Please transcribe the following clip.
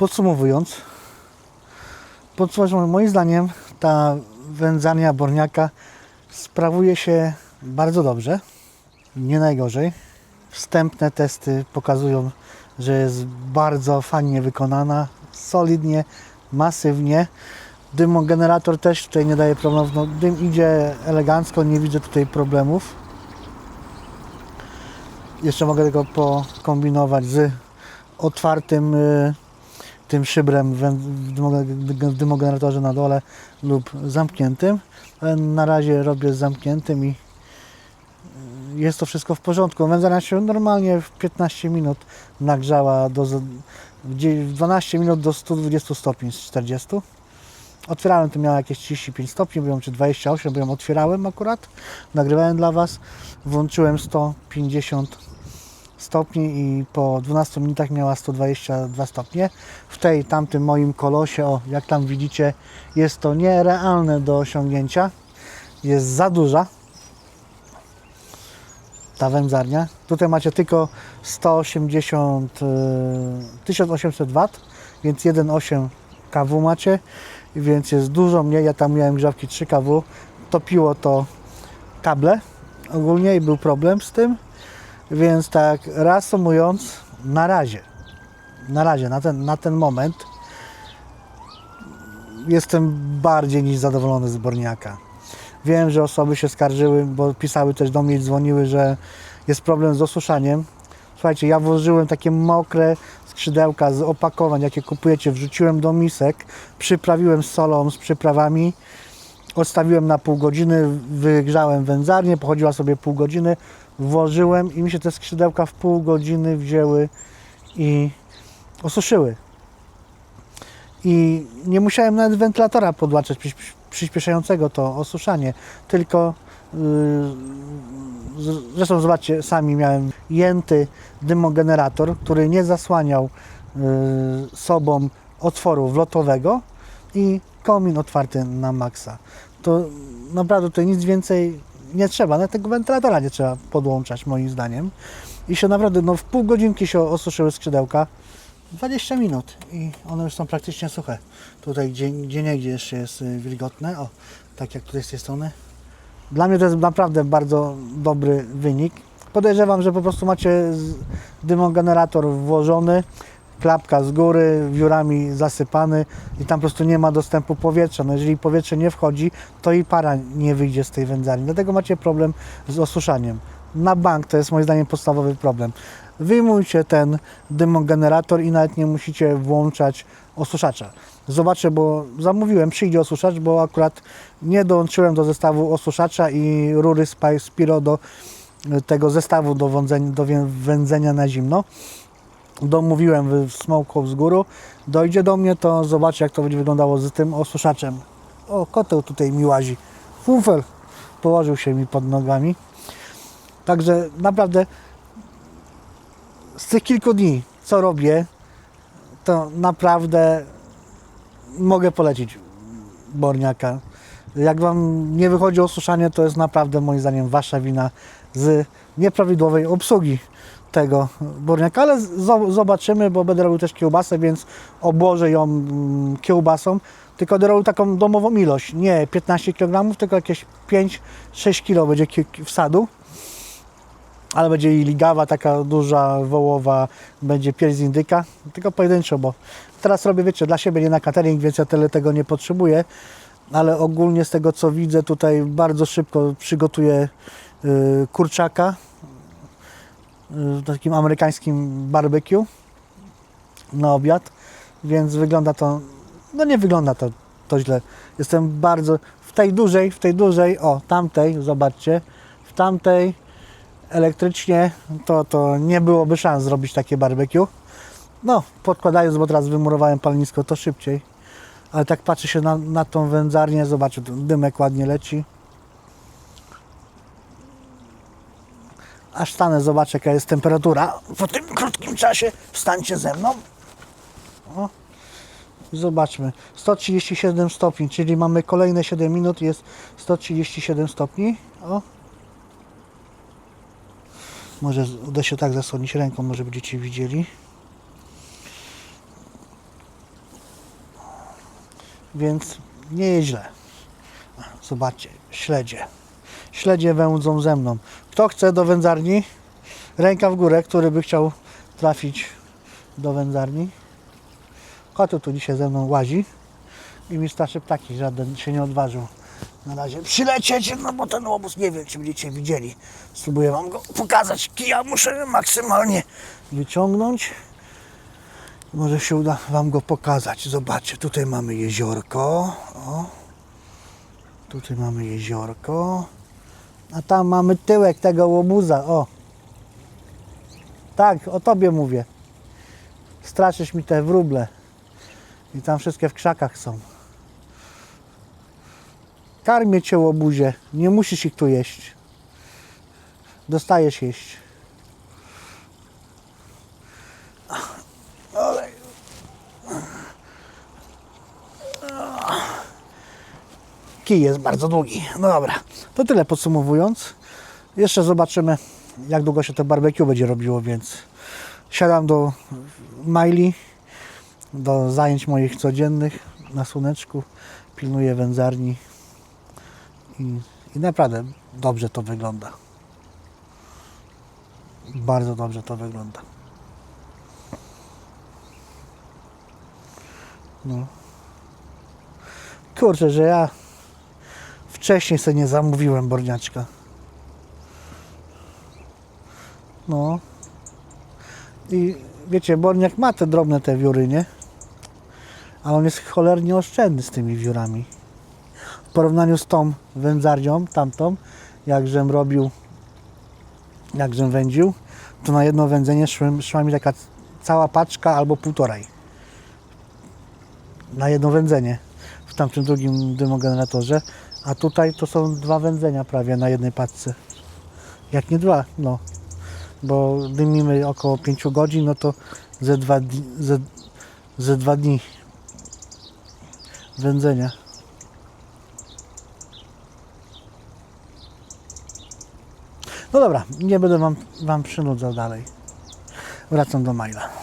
Podsumowując, podsumowując, moim zdaniem ta wędzarnia Borniaka sprawuje się bardzo dobrze, nie najgorzej. Wstępne testy pokazują, że jest bardzo fajnie wykonana, solidnie, masywnie. Dymogenerator też tutaj nie daje problemów. No, dym idzie elegancko, nie widzę tutaj problemów. Jeszcze mogę tego pokombinować z otwartym y, szybrem w w dymoge- w dymogeneratorze na dole lub zamkniętym. Ale na razie robię z zamkniętym i y, jest to wszystko w porządku. Wędzarnia się normalnie w 15 minut nagrzała do, z- w dzie- w 12 minut do 120 stopni z 40. Otwierałem, to miała jakieś 35 stopni, byłem czy 28, bo ją otwierałem akurat. Nagrywałem dla Was. Włączyłem 150 stopni i po 12 minutach miała 122 stopnie. W tej tamtym moim kolosie, o jak tam widzicie, jest to nierealne do osiągnięcia. Jest za duża ta wędzarnia. Tutaj macie tylko 180, y, 1800 W, więc 1,8 kW macie, więc jest dużo mniej. Ja tam miałem grzawki 3 kW. Topiło to kable ogólnie i był problem z tym. Więc tak reasumując, na razie, na razie, na ten, na ten moment. Jestem bardziej niż zadowolony z Borniaka. Wiem, że osoby się skarżyły, bo pisały też do mnie i dzwoniły, że jest problem z osuszaniem. Słuchajcie, ja włożyłem takie mokre skrzydełka z opakowań, jakie kupujecie, wrzuciłem do misek, przyprawiłem solą z przyprawami, odstawiłem na pół godziny, wygrzałem wędzarnię, pochodziła sobie pół godziny, włożyłem i mi się te skrzydełka w pół godziny wzięły i osuszyły. I nie musiałem nawet wentylatora podłączać przyś- przyspieszającego to osuszanie, tylko yy, zresztą zobaczcie, sami miałem jęty dymogenerator, który nie zasłaniał yy, sobą otworu wlotowego i komin otwarty na maksa. To naprawdę tutaj nic więcej nie trzeba, nawet tego wentylatora nie trzeba podłączać moim zdaniem. I się naprawdę, no w pół godzinki się osuszyły skrzydełka. 20 minut i one już są praktycznie suche. Tutaj gdzie, gdzie nie gdzie jeszcze jest y, wilgotne. O, tak jak tutaj z tej strony. Dla mnie to jest naprawdę bardzo dobry wynik. Podejrzewam, że po prostu macie dymogenerator włożony, klapka z góry, wiórami zasypany i tam po prostu nie ma dostępu powietrza. No jeżeli powietrze nie wchodzi, to i para nie wyjdzie z tej wędzarni. Dlatego macie problem z osuszaniem. Na bank to jest moim zdaniem podstawowy problem. Wyjmujcie ten dymogenerator i nawet nie musicie włączać osuszacza. Zobaczę, bo zamówiłem, przyjdzie osuszacz, bo akurat nie dołączyłem do zestawu osuszacza i rury Spiro do tego zestawu do, do wędzenia na zimno domówiłem w Smokehouse z góry. Dojdzie do mnie, to zobaczę jak to będzie wyglądało z tym osuszaczem. O, koteł tutaj mi łazi. Fufel położył się mi pod nogami. Także naprawdę z tych kilku dni, co robię, to naprawdę mogę polecić Borniaka. Jak Wam nie wychodzi osuszanie, to jest naprawdę moim zdaniem Wasza wina z nieprawidłowej obsługi tego Borniaka, ale zobaczymy, bo będę robił też kiełbasę, więc obłożę ją mm, kiełbasą, tylko będę robił taką domową ilość, nie 15 kg, tylko jakieś 5-6 kg będzie wsadu. Ale będzie i ligawa taka duża, wołowa, będzie pierś z indyka, tylko pojedynczo, bo teraz robię, wiecie, dla siebie, nie na catering, więc ja tyle tego nie potrzebuję, ale ogólnie z tego, co widzę, tutaj bardzo szybko przygotuję y, kurczaka takim amerykańskim barbecue na obiad, więc wygląda to, no nie wygląda to, to źle. Jestem bardzo, w tej dużej, w tej dużej, o, tamtej, zobaczcie, w tamtej elektrycznie, to, to nie byłoby szans zrobić takie barbecue. No, podkładając, bo teraz wymurowałem palenisko, to szybciej. Ale tak patrzę się na, na tą wędzarnię, zobaczę, dymek ładnie leci. Aż stanę, zobaczę jaka jest temperatura po tym krótkim czasie. Wstańcie ze mną. O. Zobaczmy. 137 stopni, czyli mamy kolejne 7 minut, jest 137 stopni. O, może uda się tak zasłonić ręką, może będziecie widzieli. więc nie jest źle. Zobaczcie, śledzie. Śledzie wędzą ze mną. Kto chce do wędzarni? Ręka w górę, który by chciał trafić do wędzarni. Kotu tu dzisiaj ze mną łazi i mi starszy ptaki, żaden się nie odważył na razie przylecieć, no bo ten łobuz nie wiem, czy będziecie widzieli. Spróbuję wam go pokazać. Kija muszę maksymalnie wyciągnąć. Może się uda wam go pokazać. Zobaczcie, tutaj mamy jeziorko. O. Tutaj mamy jeziorko. A tam mamy tyłek tego łobuza. O. Tak, o tobie mówię. Straszysz mi te wróble. I tam wszystkie w krzakach są. Karmię cię łobuzie. Nie musisz ich tu jeść. Dostajesz jeść. Kij jest bardzo długi. No dobra, to tyle podsumowując. Jeszcze zobaczymy, jak długo się to barbecue będzie robiło, więc siadam do maili, do zajęć moich codziennych na słoneczku, pilnuję wędzarni i, i naprawdę dobrze to wygląda. Bardzo dobrze to wygląda. No. Kurczę, że ja wcześniej sobie nie zamówiłem borniaczka. No. I wiecie, borniak ma te drobne te wióry, nie? Ale on jest cholernie oszczędny z tymi wiórami. W porównaniu z tą wędzarnią, tamtą, jakżem robił, jakżem wędził, to na jedno wędzenie szły, szła mi taka cała paczka albo półtorej. Na jedno wędzenie w tamtym drugim dymogeneratorze, a tutaj to są dwa wędzenia prawie na jednej paczce. Jak nie dwa, no. Bo dymimy około 5 godzin, no to ze dwa, dni- ze, ze dwa dni wędzenia. No dobra, nie będę wam, wam przynudzał dalej. Wracam do maila.